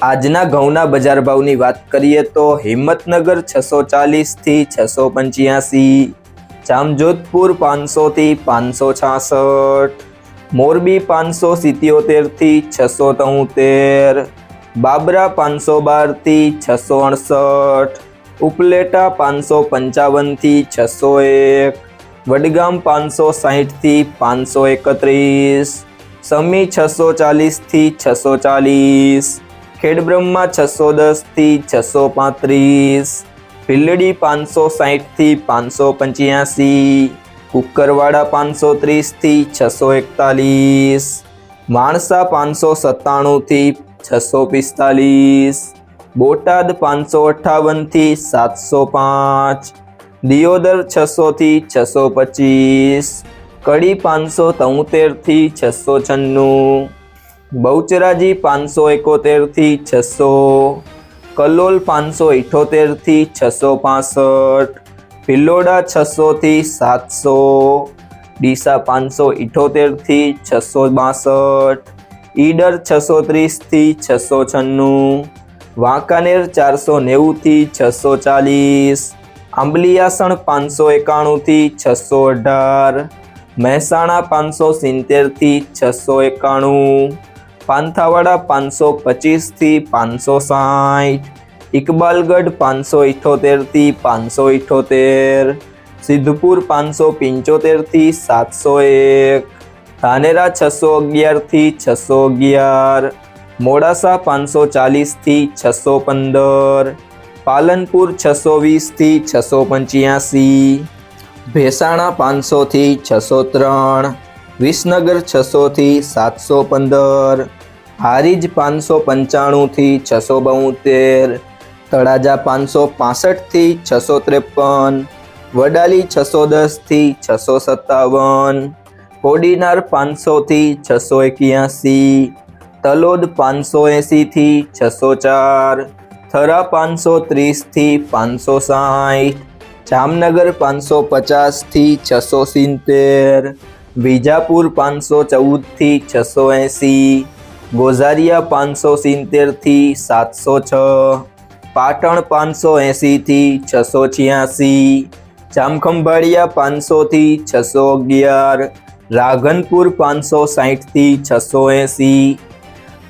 આજના ઘઉંના બજાર ભાવની વાત કરીએ તો હિંમતનગર છસો ચાલીસથી છસો પંચ્યાસી, જામજોધપુર પાંચસોથી પાંચસો છાસઠ, મોરબી પાંચસો સિત્યોતેરથી છસો તોતેર, બાબરા પાંચસો બારથી છસો અડસઠ, ઉપલેટા પાંચસો પંચાવનથી છસો એક, વડગામ પાંચસો સાહીઠથી પાંચસો એકત્રીસ, સમી છસો ચાલીસથી છસો ચાલીસ ખેડબ્રહ્મા છસો દસથી છસો પાંત્રીસ, ભીલડી પાંચસો સાહીઠથી પાંચસો પંચ્યાસી, કુકરવાડા પાંચસો ત્રીસથી છસો એકતાલીસ માણસા પાંચસો સત્તાણુંથી છસો પિસ્તાલીસ, બોટાદ પાંચસો અઠ્ઠાવનથી સાતસો પાંચ, દિયોદર છસોથી છસો પચીસ, કડી પાંચસો તોતેરથી છસો છન્નું બહુચરાજી પાંચસો એકોતેરથી છસો, કલોલ પાંચસો ઇઠોતેરથી છસો પાસઠ, ભિલોડા છસોથી સાતસો, ડીસા પાંચસો ઇઠોતેરથી છસો બાસઠ, ઈડર છસો ત્રીસથી છસો છન્નું, વાંકાનેર ચારસો નેવુંથી છસો ચાલીસ, આંબલિયાસણ પાંચસો એકાણુંથી છસો અઢાર, મહેસાણા પાંચસો સિત્તેરથી છસો એકાણું પાંથાવાડા પાંચસો પચીસથી પાંચસો સાઠ, ઇકબાલગઢ પાંચસો ઇઠોતેરથી પાંચસો ઇઠોતેર, સિદ્ધપુર પાંચસો પંચોતેરથી સાતસો એક, ધાનેરા છસો અગિયારથી છસો અગિયાર, મોડાસા પાંચસો ચાલીસથી છસો પંદર, પાલનપુર છસો વીસથી છસો પંચ્યાસી, ભેસાણા પાંચસોથી છસો ત્રણ વિસનગર છસોથી સાતસો પંદર, હારીજ પાંચસો પંચાણુંથી છસો બોતેર, તળાજા પાંચસો પાસઠથી છસો ત્રેપન, વડાલી છસો દસથી છસો સત્તાવન, કોડીનાર પાંચસોથી છસો એક્યાસી, તલોદ પાંચસો એંસીથી છસો ચાર, થરા પાંચસો ત્રીસથી પાંચસો સાઠ જામનગર પાંચસો પચાસથી છસો સિત્તેર વિજાપુર પાંચસો ચૌદથી છસો એંસી, ગોઝારિયા પાંચસો સિત્તેરથી સાતસો છ, પાટણ પાંચસો એંસીથી છસો છ્યાસી, જામખંભાળિયા પાંચસોથી છસો અગિયાર રાઘનપુર પાંચસો સાહીઠથી છસો એંસી,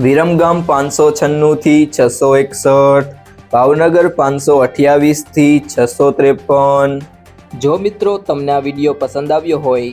વિરમગામ પાંચસો છન્નુંથી છસો એકસઠ, ભાવનગર પાંચસો અઠ્યાવીસથી છસો ત્રેપન. જો મિત્રો તમને આ વીડિયો પસંદ આવ્યો હોય